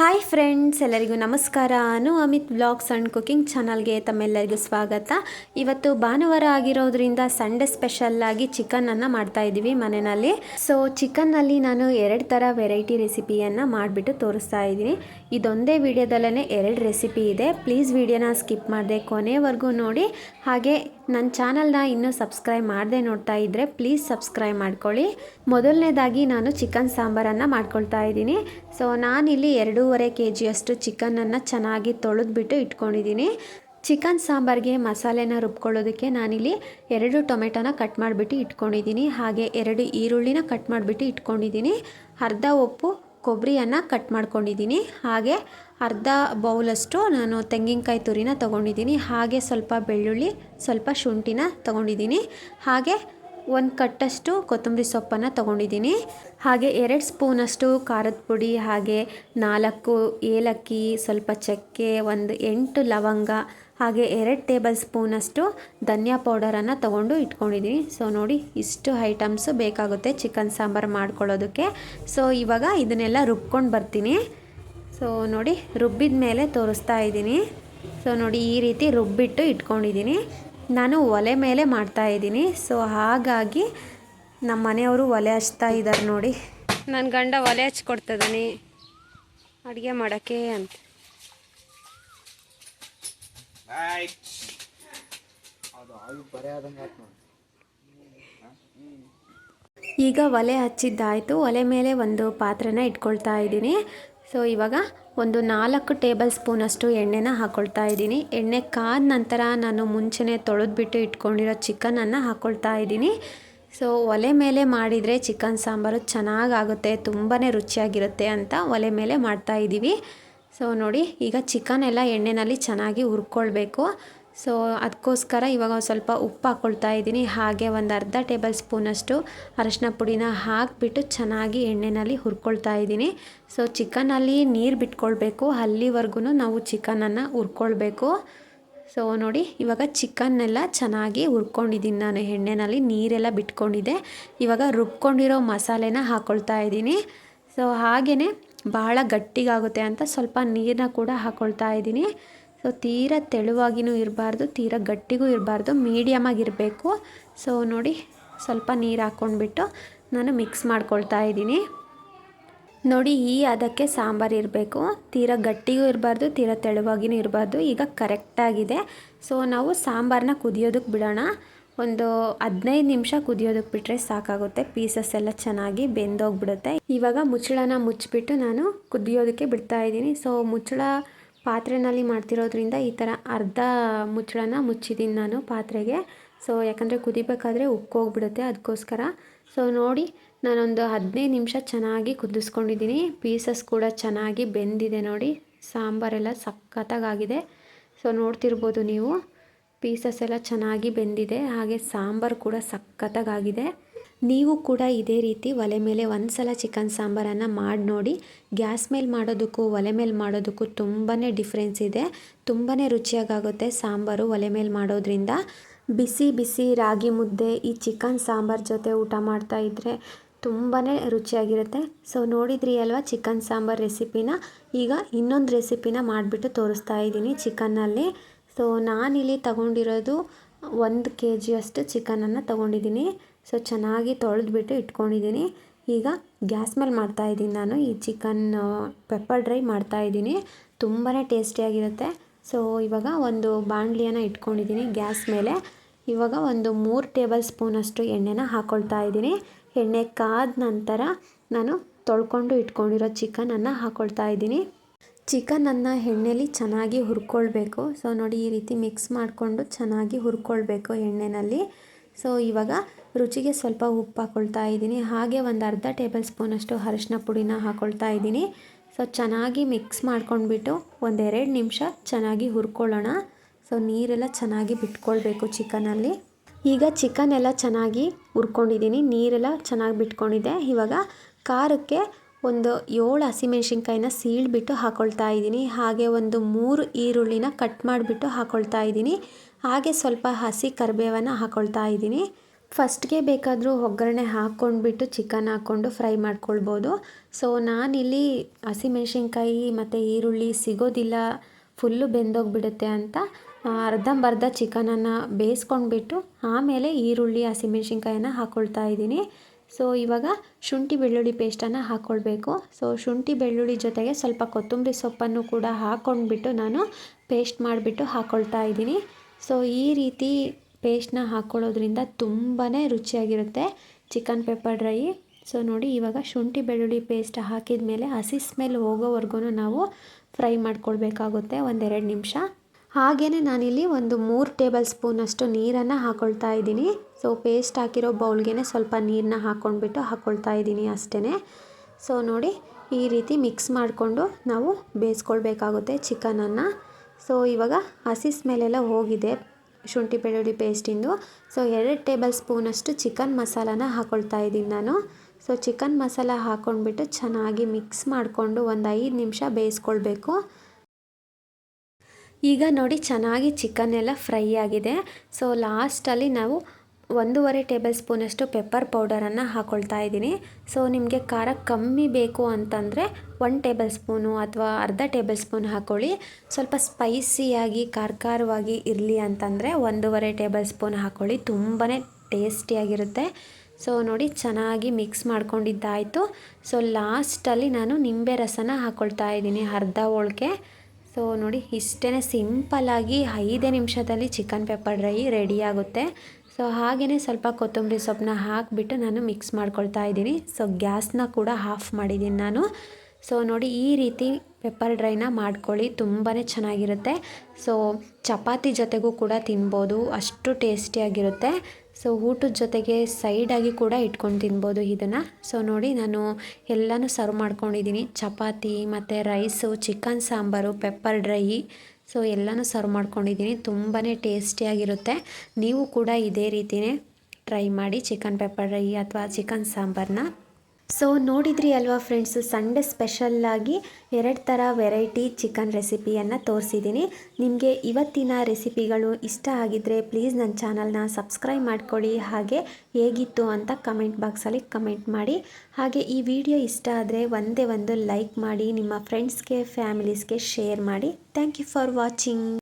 Hi friends ಎಲ್ಲರಿಗೂ ನಮಸ್ಕಾರ. ನಾನು ಅಮಿತ್ ಬ್ಲಾಗ್ಸ್ ಆ್ಯಂಡ್ ಕುಕಿಂಗ್ ಚಾನಲ್ಗೆ ತಮ್ಮೆಲ್ಲರಿಗೂ ಸ್ವಾಗತ. ಇವತ್ತು ಭಾನುವಾರ ಆಗಿರೋದ್ರಿಂದ ಸಂಡೇ ಸ್ಪೆಷಲ್ಲಾಗಿ ಚಿಕನನ್ನು ಮಾಡ್ತಾ ಇದ್ದೀವಿ ಮನೆಯಲ್ಲಿ. ಸೊ ಚಿಕನ್ನಲ್ಲಿ ನಾನು ಎರಡು ಥರ ವೆರೈಟಿ ರೆಸಿಪಿಯನ್ನು ಮಾಡಿಬಿಟ್ಟು ತೋರಿಸ್ತಾ ಇದ್ದೀನಿ. ಇದೊಂದೇ ವಿಡಿಯೋದಲ್ಲೇ ಎರಡು ರೆಸಿಪಿ ಇದೆ. ಪ್ಲೀಸ್ ವಿಡಿಯೋನ ಸ್ಕಿಪ್ ಮಾಡಿದೆ ಕೊನೆವರೆಗೂ ನೋಡಿ. ಹಾಗೆ ನನ್ನ ಚಾನಲ್ನ ಇನ್ನೂ ಸಬ್ಸ್ಕ್ರೈಬ್ ಮಾಡದೆ ನೋಡ್ತಾ ಇದ್ದರೆ ಪ್ಲೀಸ್ ಸಬ್ಸ್ಕ್ರೈಬ್ ಮಾಡ್ಕೊಳ್ಳಿ. ಮೊದಲನೇದಾಗಿ ನಾನು ಚಿಕನ್ ಸಾಂಬಾರನ್ನು ಮಾಡ್ಕೊಳ್ತಾ ಇದ್ದೀನಿ. ಸೊ, ನಾನಿಲ್ಲಿ ಎರಡೂವರೆ ಕೆ ಜಿಯಷ್ಟು ಚಿಕನನ್ನು ಚೆನ್ನಾಗಿ ತೊಳೆದ್ಬಿಟ್ಟು ಇಟ್ಕೊಂಡಿದ್ದೀನಿ. ಚಿಕನ್ ಸಾಂಬಾರಿಗೆ ಮಸಾಲೆನ ರುಬ್ಕೊಳ್ಳೋದಕ್ಕೆ ನಾನಿಲ್ಲಿ ಎರಡು ಟೊಮೆಟೊನ ಕಟ್ ಮಾಡಿಬಿಟ್ಟು ಇಟ್ಕೊಂಡಿದ್ದೀನಿ. ಹಾಗೆ ಎರಡು ಈರುಳ್ಳಿನ ಕಟ್ ಮಾಡಿಬಿಟ್ಟು ಇಟ್ಕೊಂಡಿದ್ದೀನಿ. ಅರ್ಧ ಉಪ್ಪು ಕೊಬ್ಬರಿಯನ್ನು ಕಟ್ ಮಾಡ್ಕೊಂಡಿದ್ದೀನಿ. ಹಾಗೆ ಅರ್ಧ ಬೌಲಷ್ಟು ನಾನು ತೆಂಗಿನಕಾಯಿ ತುರಿನ ತೊಗೊಂಡಿದ್ದೀನಿ. ಹಾಗೆ ಸ್ವಲ್ಪ ಬೆಳ್ಳುಳ್ಳಿ, ಸ್ವಲ್ಪ ಶುಂಠಿನ ತೊಗೊಂಡಿದ್ದೀನಿ. ಹಾಗೆ ಒಂದು ಕಟ್ಟಷ್ಟು ಕೊತ್ತಂಬರಿ ಸೊಪ್ಪನ್ನು ತೊಗೊಂಡಿದ್ದೀನಿ. ಹಾಗೆ ಎರಡು ಸ್ಪೂನಷ್ಟು ಖಾರದ ಪುಡಿ, ಹಾಗೆ ನಾಲ್ಕು ಏಲಕ್ಕಿ, ಸ್ವಲ್ಪ ಚಕ್ಕೆ, ಒಂದು ಎಂಟು ಲವಂಗ, ಹಾಗೆ ಎರಡು ಟೇಬಲ್ ಸ್ಪೂನಷ್ಟು ಧನಿಯಾ ಪೌಡರನ್ನು ತೊಗೊಂಡು ಇಟ್ಕೊಂಡಿದ್ದೀನಿ. ಸೊ ನೋಡಿ ಇಷ್ಟು ಐಟಮ್ಸು ಬೇಕಾಗುತ್ತೆ ಚಿಕನ್ ಸಾಂಬಾರು ಮಾಡ್ಕೊಳ್ಳೋದಕ್ಕೆ. ಸೊ ಇವಾಗ ಇದನ್ನೆಲ್ಲ ರುಬ್ಕೊಂಡು ಬರ್ತೀನಿ. ಸೊ ನೋಡಿ ರುಬ್ಬಿದ ಮೇಲೆ ತೋರಿಸ್ತಾ ಇದ್ದೀನಿ. ಸೊ ನೋಡಿ ಈ ರೀತಿ ರುಬ್ಬಿಟ್ಟು ಇಟ್ಕೊಂಡಿದ್ದೀನಿ. ನಾನು ಒಲೆ ಮೇಲೆ ಮಾಡ್ತಾ ಇದ್ದೀನಿ. ಸೊ ಹಾಗಾಗಿ ನಮ್ಮ ಮನೆಯವರು ಒಲೆ ಹಚ್ತಾ ಇದ್ದಾರೆ ನೋಡಿ. ನನ್ನ ಗಂಡ ಒಲೆ ಹಚ್ಕೊಡ್ತಿದ್ದಾನೆ ಅಡುಗೆ ಮಾಡೋಕ್ಕೆ ಅಂತ. ಈಗ ಒಲೆ ಹಚ್ಚಿದ್ದಾಯಿತು. ಒಲೆ ಮೇಲೆ ಒಂದು ಪಾತ್ರೆನ ಇಟ್ಕೊಳ್ತಾ ಇದ್ದೀನಿ. ಸೊ ಇವಾಗ ಒಂದು ನಾಲ್ಕು ಟೇಬಲ್ ಸ್ಪೂನಷ್ಟು ಎಣ್ಣೆನ ಹಾಕ್ಕೊಳ್ತಾ ಇದ್ದೀನಿ. ಎಣ್ಣೆ ಕಾದ ನಂತರ ನಾನು ಮುಂಚೆನೇ ತೊಳೆದ್ಬಿಟ್ಟು ಇಟ್ಕೊಂಡಿರೋ ಚಿಕನನ್ನು ಹಾಕ್ಕೊಳ್ತಾ ಇದ್ದೀನಿ. ಸೊ ಒಲೆ ಮೇಲೆ ಮಾಡಿದರೆ ಚಿಕನ್ ಸಾಂಬಾರು ಚೆನ್ನಾಗಾಗುತ್ತೆ ತುಂಬಾ ರುಚಿಯಾಗಿರುತ್ತೆ ಅಂತ ಒಲೆ ಮೇಲೆ ಮಾಡ್ತಾ ಇದ್ದೀವಿ. ಸೊ ನೋಡಿ, ಈಗ ಚಿಕನ್ ಎಲ್ಲ ಎಣ್ಣೆನಲ್ಲಿ ಚೆನ್ನಾಗಿ ಹುರ್ಕೊಳ್ಬೇಕು. ಸೊ ಅದಕ್ಕೋಸ್ಕರ ಇವಾಗ ಒಂದು ಸ್ವಲ್ಪ ಉಪ್ಪು ಹಾಕ್ಕೊಳ್ತಾ ಇದ್ದೀನಿ. ಹಾಗೆ ಒಂದು ಅರ್ಧ ಟೇಬಲ್ ಸ್ಪೂನಷ್ಟು ಅರಶಿನ ಪುಡಿನ ಹಾಕಿಬಿಟ್ಟು ಚೆನ್ನಾಗಿ ಎಣ್ಣೆಯಲ್ಲಿ ಹುರ್ಕೊಳ್ತಾ ಇದ್ದೀನಿ. ಸೊ ಚಿಕನಲ್ಲಿ ನೀರು ಬಿಟ್ಕೊಳ್ಬೇಕು. ಅಲ್ಲಿವರೆಗೂ ನಾವು ಚಿಕನನ್ನು ಹುರ್ಕೊಳ್ಬೇಕು. ಸೊ ನೋಡಿ, ಇವಾಗ ಚಿಕನ್ನೆಲ್ಲ ಚೆನ್ನಾಗಿ ಹುರ್ಕೊಂಡಿದ್ದೀನಿ ನಾನು. ಎಣ್ಣೆಯಲ್ಲಿ ನೀರೆಲ್ಲ ಬಿಟ್ಕೊಂಡಿದ್ದೆ. ಇವಾಗ ರುಬ್ಕೊಂಡಿರೋ ಮಸಾಲೆನ ಹಾಕ್ಕೊಳ್ತಾ ಇದ್ದೀನಿ. ಸೊ ಹಾಗೆಯೇ ಬಹಳ ಗಟ್ಟಿಗಾಗುತ್ತೆ ಅಂತ ಸ್ವಲ್ಪ ನೀರನ್ನ ಕೂಡ ಹಾಕ್ಕೊಳ್ತಾ ಇದ್ದೀನಿ. ಸೊ ತೀರ ತೆಳುವಾಗಿನೂ ಇರಬಾರ್ದು, ತೀರಾ ಗಟ್ಟಿಗೂ ಇರಬಾರ್ದು ಮೀಡಿಯಮಾಗಿರಬೇಕು ಸೊ ನೋಡಿ, ಸ್ವಲ್ಪ ನೀರು ಹಾಕ್ಕೊಂಡ್ಬಿಟ್ಟು ನಾನು ಮಿಕ್ಸ್ ಮಾಡ್ಕೊಳ್ತಾ ಇದ್ದೀನಿ. ನೋಡಿ, ಈ ಅದಕ್ಕೆ ಸಾಂಬಾರು ಇರಬೇಕು. ತೀರ ಗಟ್ಟಿಗೂ ಇರಬಾರ್ದು, ತೀರಾ ತೆಳುವಾಗಿನೂ ಇರಬಾರ್ದು. ಈಗ ಕರೆಕ್ಟಾಗಿದೆ ಸೊ ನಾವು ಸಾಂಬಾರನ್ನ ಕುದಿಯೋದಕ್ಕೆ ಬಿಡೋಣ. ಒಂದು ಹದಿನೈದು ನಿಮಿಷ ಕುದಿಯೋದಕ್ಕೆ ಬಿಟ್ಟರೆ ಸಾಕಾಗುತ್ತೆ. ಪೀಸಸ್ ಎಲ್ಲ ಚೆನ್ನಾಗಿ ಬೆಂದೋಗ್ಬಿಡುತ್ತೆ. ಇವಾಗ ಮುಚ್ಚಳನ ಮುಚ್ಚಿಬಿಟ್ಟು ನಾನು ಕುದಿಯೋದಕ್ಕೆ ಬಿಡ್ತಾ ಇದ್ದೀನಿ. ಸೊ ಮುಚ್ಚಳ ಪಾತ್ರೆನಲ್ಲಿ ಮಾಡ್ತಿರೋದ್ರಿಂದ ಈ ಥರ ಅರ್ಧ ಮುಚ್ಚಳನ ಮುಚ್ಚಿದ್ದೀನಿ ನಾನು ಪಾತ್ರೆಗೆ. ಸೊ ಯಾಕಂದರೆ ಕುದಿಬೇಕಾದ್ರೆ ಉಕ್ಕೋಗ್ಬಿಡುತ್ತೆ ಅದಕ್ಕೋಸ್ಕರ. ಸೊ ನೋಡಿ, ನಾನೊಂದು ಹದಿನೈದು ನಿಮಿಷ ಚೆನ್ನಾಗಿ ಕುದಿಸ್ಕೊಂಡಿದ್ದೀನಿ. ಪೀಸಸ್ ಕೂಡ ಚೆನ್ನಾಗಿ ಬೆಂದಿದೆ ನೋಡಿ. ಸಾಂಬಾರೆಲ್ಲ ಸಖತ್ತಾಗಿದೆ ಸೊ ನೋಡ್ತಿರ್ಬೋದು ನೀವು. ಪೀಸಸ್ ಎಲ್ಲ ಚೆನ್ನಾಗಿ ಬೆಂದಿದೆ. ಹಾಗೆ ಸಾಂಬಾರು ಕೂಡ ಸಖತ್ತಾಗಿದೆ ನೀವು ಕೂಡ ಇದೇ ರೀತಿ ಒಲೆ ಮೇಲೆ ಒಂದು ಸಲ ಚಿಕನ್ ಸಾಂಬಾರನ್ನು ಮಾಡಿ ನೋಡಿ, ಗ್ಯಾಸ್ ಮೇಲೆ ಮಾಡೋದಕ್ಕೂ ಒಲೆ ಮೇಲೆ ಮಾಡೋದಕ್ಕೂ ತುಂಬಾ ಡಿಫ್ರೆನ್ಸ್ ಇದೆ. ತುಂಬಾ ರುಚಿಯಾಗುತ್ತೆ ಸಾಂಬಾರು ಒಲೆ ಮೇಲೆ ಮಾಡೋದ್ರಿಂದ. ಬಿಸಿ ಬಿಸಿ ರಾಗಿ ಮುದ್ದೆ, ಈ ಚಿಕನ್ ಸಾಂಬಾರ್ ಜೊತೆ ಊಟ ಮಾಡ್ತಾ ಇದ್ದರೆ ತುಂಬಾ ರುಚಿಯಾಗಿರುತ್ತೆ. ಸೊ ನೋಡಿದ್ರಿ ಅಲ್ವಾ ಚಿಕನ್ ಸಾಂಬಾರ್ ರೆಸಿಪಿನ ಈಗ ಇನ್ನೊಂದು ರೆಸಿಪಿನ ಮಾಡಿಬಿಟ್ಟು ತೋರಿಸ್ತಾ ಇದ್ದೀನಿ ಚಿಕನ್ನಲ್ಲಿ ಸೊ ನಾನಿಲ್ಲಿ ತಗೊಂಡಿರೋದು ಒಂದು ಕೆ ಜಿಯಷ್ಟು ಚಿಕನನ್ನು ತೊಗೊಂಡಿದ್ದೀನಿ. ಸೊ ಚೆನ್ನಾಗಿ ತೊಳೆದ್ಬಿಟ್ಟು ಇಟ್ಕೊಂಡಿದ್ದೀನಿ. ಈಗ ಗ್ಯಾಸ್ ಮೇಲೆ ಮಾಡ್ತಾಯಿದ್ದೀನಿ ನಾನು. ಈ ಚಿಕನ್ ಪೆಪ್ಪರ್ ಡ್ರೈ ಮಾಡ್ತಾಯಿದ್ದೀನಿ ತುಂಬಾ ಟೇಸ್ಟಿಯಾಗಿರುತ್ತೆ ಸೊ ಇವಾಗ ಒಂದು ಬಾಣಲಿಯನ್ನು ಇಟ್ಕೊಂಡಿದ್ದೀನಿ ಗ್ಯಾಸ್ ಮೇಲೆ. ಇವಾಗ ಒಂದು ಮೂರು ಟೇಬಲ್ ಸ್ಪೂನಷ್ಟು ಎಣ್ಣೆನ ಹಾಕ್ಕೊಳ್ತಾ ಇದ್ದೀನಿ. ಎಣ್ಣೆ ಕಾದ ನಂತರ ನಾನು ತೊಳ್ಕೊಂಡು ಇಟ್ಕೊಂಡಿರೋ ಚಿಕನನ್ನು ಹಾಕ್ಕೊಳ್ತಾ ಇದ್ದೀನಿ. ಚಿಕನನ್ನು ಎಣ್ಣೆಲಿ ಚೆನ್ನಾಗಿ ಹುರ್ಕೊಳ್ಬೇಕು. ಸೊ ನೋಡಿ ಈ ರೀತಿ ಮಿಕ್ಸ್ ಮಾಡಿಕೊಂಡು ಚೆನ್ನಾಗಿ ಹುರ್ಕೊಳ್ಬೇಕು ಎಣ್ಣೆಯಲ್ಲಿ ಸೊ ಇವಾಗ ರುಚಿಗೆ ಸ್ವಲ್ಪ ಉಪ್ಪು ಹಾಕ್ಕೊಳ್ತಾ ಇದ್ದೀನಿ. ಹಾಗೆ ಒಂದು ಅರ್ಧ ಟೇಬಲ್ ಸ್ಪೂನಷ್ಟು ಅರಶಿನ ಪುಡಿನ ಹಾಕ್ಕೊಳ್ತಾ ಇದ್ದೀನಿ. ಸೊ, ಚೆನ್ನಾಗಿ ಮಿಕ್ಸ್ ಮಾಡ್ಕೊಂಡ್ಬಿಟ್ಟು ಒಂದೆರಡು ನಿಮಿಷ ಚೆನ್ನಾಗಿ ಹುರ್ಕೊಳ್ಳೋಣ. ಸೊ, ನೀರೆಲ್ಲ ಚೆನ್ನಾಗಿ ಬಿಟ್ಕೊಳ್ಬೇಕು ಚಿಕನಲ್ಲಿ. ಈಗ ಚಿಕನ್ ಎಲ್ಲ ಚೆನ್ನಾಗಿ ಹುರ್ಕೊಂಡಿದ್ದೀನಿ. ನೀರೆಲ್ಲ ಚೆನ್ನಾಗಿ ಬಿಟ್ಕೊಂಡಿದ್ದೆ ಇವಾಗ ಖಾರಕ್ಕೆ ಒಂದು ಏಳು ಹಸಿಮೆಣ್ಸಿನ್ಕಾಯಿನ ಸೀಳ್ಬಿಟ್ಟು ಹಾಕ್ಕೊಳ್ತಾ ಇದ್ದೀನಿ. ಹಾಗೆ ಒಂದು ಮೂರು ಈರುಳ್ಳಿನ ಕಟ್ ಮಾಡಿಬಿಟ್ಟು ಹಾಕ್ಕೊಳ್ತಾ ಇದ್ದೀನಿ. ಹಾಗೆ ಸ್ವಲ್ಪ ಹಸಿ ಕರಿಬೇವನ್ನು ಹಾಕ್ಕೊಳ್ತಾ ಇದ್ದೀನಿ. ಫಸ್ಟ್ಗೆ ಬೇಕಾದರೂ ಒಗ್ಗರಣೆ ಹಾಕ್ಕೊಂಡ್ಬಿಟ್ಟು ಚಿಕನ್ ಹಾಕ್ಕೊಂಡು ಫ್ರೈ ಮಾಡ್ಕೊಳ್ಬೋದು. ಸೊ, ನಾನಿಲ್ಲಿ ಹಸಿಮೆಣ್ಸಿನ್ಕಾಯಿ ಮತ್ತು ಈರುಳ್ಳಿ ಸಿಗೋದಿಲ್ಲ, ಫುಲ್ಲು ಬೆಂದೋಗಿಬಿಡುತ್ತೆ ಅಂತ ಅರ್ಧಂಬರ್ಧ ಚಿಕನನ್ನು ಬೇಯಿಸ್ಕೊಂಡ್ಬಿಟ್ಟು ಆಮೇಲೆ ಈರುಳ್ಳಿ ಹಸಿಮೆಣ್ಸಿನ್ಕಾಯಿನ ಹಾಕ್ಕೊಳ್ತಾ ಇದ್ದೀನಿ. ಸೊ, ಇವಾಗ ಶುಂಠಿ ಬೆಳ್ಳುಳ್ಳಿ ಪೇಸ್ಟನ್ನು ಹಾಕ್ಕೊಳ್ಬೇಕು ಸೊ, ಶುಂಠಿ ಬೆಳ್ಳುಳ್ಳಿ ಜೊತೆಗೆ ಸ್ವಲ್ಪ ಕೊತ್ತಂಬರಿ ಸೊಪ್ಪನ್ನು ಕೂಡ ಹಾಕ್ಕೊಂಡ್ಬಿಟ್ಟು ನಾನು ಪೇಸ್ಟ್ ಮಾಡಿಬಿಟ್ಟು ಹಾಕ್ಕೊಳ್ತಾ ಇದ್ದೀನಿ. ಸೊ, ಈ ರೀತಿ ಪೇಸ್ಟ್ನ ಹಾಕ್ಕೊಳ್ಳೋದ್ರಿಂದ ತುಂಬಾ ರುಚಿಯಾಗಿರುತ್ತೆ ಚಿಕನ್ ಪೆಪ್ಪರ್ ಡ್ರೈ. ಸೊ ನೋಡಿ, ಇವಾಗ ಶುಂಠಿ ಬೆಳ್ಳುಳ್ಳಿ ಪೇಸ್ಟ್ ಹಾಕಿದ ಮೇಲೆ ಹಸಿ ಸ್ಮೆಲ್ ಹೋಗೋವರೆಗೂ ನಾವು ಫ್ರೈ ಮಾಡ್ಕೊಳ್ಬೇಕಾಗುತ್ತೆ ಒಂದೆರಡು ನಿಮಿಷ. ಹಾಗೇ ನಾನಿಲ್ಲಿ ಒಂದು ಮೂರು ಟೇಬಲ್ ಸ್ಪೂನಷ್ಟು ನೀರನ್ನು ಹಾಕ್ಕೊಳ್ತಾ ಇದ್ದೀನಿ. ಸೊ ಪೇಸ್ಟ್ ಹಾಕಿರೋ ಬೌಲ್ಗೆ ಸ್ವಲ್ಪ ನೀರನ್ನ ಹಾಕ್ಕೊಂಡ್ಬಿಟ್ಟು ಹಾಕ್ಕೊಳ್ತಾ ಇದ್ದೀನಿ ಅಷ್ಟೇ ಸೊ ನೋಡಿ, ಈ ರೀತಿ ಮಿಕ್ಸ್ ಮಾಡಿಕೊಂಡು ನಾವು ಬೇಯಿಸ್ಕೊಳ್ಬೇಕಾಗುತ್ತೆ ಚಿಕನನ್ನು. ಸೊ ಇವಾಗ ಹಸಿ ಸ್ಮೆಲೆಲ್ಲ ಹೋಗಿದೆ. ಶುಂಠಿ ಬೆಳ್ಳುಳ್ಳಿ ಪೇಸ್ಟಿಂದು. ಸೊ, ಎರಡು ಟೇಬಲ್ ಸ್ಪೂನಷ್ಟು ಚಿಕನ್ ಮಸಾಲಾನ ಹಾಕ್ಕೊಳ್ತಾ ಇದ್ದೀನಿ ನಾನು. ಸೊ, ಚಿಕನ್ ಮಸಾಲ ಹಾಕ್ಕೊಂಡ್ಬಿಟ್ಟು ಚೆನ್ನಾಗಿ ಮಿಕ್ಸ್ ಮಾಡಿಕೊಂಡು ಒಂದು ಐದು ನಿಮಿಷ ಬೇಯಿಸ್ಕೊಳ್ಬೇಕು. ಈಗ ನೋಡಿ, ಚೆನ್ನಾಗಿ ಚಿಕನ್ ಎಲ್ಲ ಫ್ರೈ ಆಗಿದೆ. ಸೊ, ಲಾಸ್ಟಲ್ಲಿ ನಾವು ಒಂದೂವರೆ ಟೇಬಲ್ ಸ್ಪೂನಷ್ಟು ಪೆಪ್ಪರ್ ಪೌಡರನ್ನು ಹಾಕ್ಕೊಳ್ತಾ ಇದ್ದೀನಿ. ಸೊ, ನಿಮಗೆ ಖಾರ ಕಮ್ಮಿ ಬೇಕು ಅಂತಂದರೆ ಒನ್ ಟೇಬಲ್ ಸ್ಪೂನು ಅಥವಾ ಅರ್ಧ ಟೇಬಲ್ ಸ್ಪೂನ್ ಹಾಕ್ಕೊಳ್ಳಿ ಸ್ವಲ್ಪ ಸ್ಪೈಸಿಯಾಗಿ ಖಾರ ಖಾರವಾಗಿ ಇರಲಿ ಅಂತಂದರೆ ಒಂದೂವರೆ ಟೇಬಲ್ ಸ್ಪೂನ್ ಹಾಕ್ಕೊಳ್ಳಿ ತುಂಬಾ ಟೇಸ್ಟಿಯಾಗಿರುತ್ತೆ. ಸೊ, ನೋಡಿ, ಚೆನ್ನಾಗಿ ಮಿಕ್ಸ್ ಮಾಡ್ಕೊಂಡಿದ್ದಾಯಿತು. ಸೊ, ಲಾಸ್ಟಲ್ಲಿ ನಾನು ನಿಂಬೆ ರಸನ ಹಾಕ್ಕೊಳ್ತಾ ಇದ್ದೀನಿ ಅರ್ಧ ಹೋಳಿಗೆ. ಸೊ, ನೋಡಿ ಇಷ್ಟೇ ಸಿಂಪಲ್ಲಾಗಿ ಐದೇ ನಿಮಿಷದಲ್ಲಿ ಚಿಕನ್ ಪೆಪ್ಪರ್ ಡ್ರೈ ರೆಡಿ ಆಗುತ್ತೆ. ಸೊ ಹಾಗೆಯೇ ಸ್ವಲ್ಪ ಕೊತ್ತಂಬರಿ ಸೊಪ್ಪನ್ನ ಹಾಕಿಬಿಟ್ಟು ನಾನು ಮಿಕ್ಸ್ ಮಾಡ್ಕೊಳ್ತಾ ಇದ್ದೀನಿ. ಸೊ ಗ್ಯಾಸ್ನ ಕೂಡ ಆಫ್ ಮಾಡಿದ್ದೀನಿ ನಾನು. ಸೊ ನೋಡಿ ಈ ರೀತಿ ಪೆಪ್ಪರ್ ಡ್ರೈನ ಮಾಡ್ಕೊಳ್ಳಿ. ತುಂಬಾ ಚೆನ್ನಾಗಿರುತ್ತೆ. ಸೊ ಚಪಾತಿ ಜೊತೆಗೂ ಕೂಡ ತಿನ್ಬೋದು. ಅಷ್ಟು ಟೇಸ್ಟಿಯಾಗಿರುತ್ತೆ. ಸೊ ಊಟದ ಜೊತೆಗೆ ಸೈಡಾಗಿ ಕೂಡ ಇಟ್ಕೊಂಡು ತಿನ್ಬೋದು ಇದನ್ನು. ಸೊ ನೋಡಿ ನಾನು ಎಲ್ಲನೂ ಸರ್ವ್ ಮಾಡ್ಕೊಂಡಿದ್ದೀನಿ. ಚಪಾತಿ ಮತ್ತು rice chicken sambar pepper dry so ಎಲ್ಲನೂ ಸರ್ವ್ ಮಾಡ್ಕೊಂಡಿದ್ದೀನಿ. ತುಂಬಾ ಟೇಸ್ಟಿಯಾಗಿರುತ್ತೆ. ನೀವು ಕೂಡ ಇದೇ ರೀತಿಯೇ ಟ್ರೈ ಮಾಡಿ ಚಿಕನ್ ಪೆಪ್ಪರ್ ಡ್ರೈ ಅಥವಾ ಚಿಕನ್ ಸಾಂಬಾರನ್ನ ಸೊ ನೋಡಿದ್ರಿ ಅಲ್ವಾ ಫ್ರೆಂಡ್ಸು ಸಂಡೇ ಸ್ಪೆಷಲ್ಲಾಗಿ ಎರಡು ಥರ ವೆರೈಟಿ ಚಿಕನ್ ರೆಸಿಪಿಯನ್ನು ತೋರಿಸಿದ್ದೀನಿ. ನಿಮಗೆ ಇವತ್ತಿನ ರೆಸಿಪಿಗಳು ಇಷ್ಟ ಆಗಿದ್ದರೆ ಪ್ಲೀಸ್ ನನ್ನ ಚಾನಲ್ನ ಸಬ್ಸ್ಕ್ರೈಬ್ ಮಾಡ್ಕೊಳ್ಳಿ ಹಾಗೆ ಹೇಗಿತ್ತು ಅಂತ ಕಮೆಂಟ್ ಬಾಕ್ಸಲ್ಲಿ ಕಮೆಂಟ್ ಮಾಡಿ. ಹಾಗೆ ಈ ವಿಡಿಯೋ ಇಷ್ಟ ಆದರೆ ಒಂದೇ ಒಂದು ಲೈಕ್ ಮಾಡಿ, ನಿಮ್ಮ ಫ್ರೆಂಡ್ಸ್ಗೆ ಫ್ಯಾಮಿಲೀಸ್ಗೆ ಶೇರ್ ಮಾಡಿ. Thank you for watching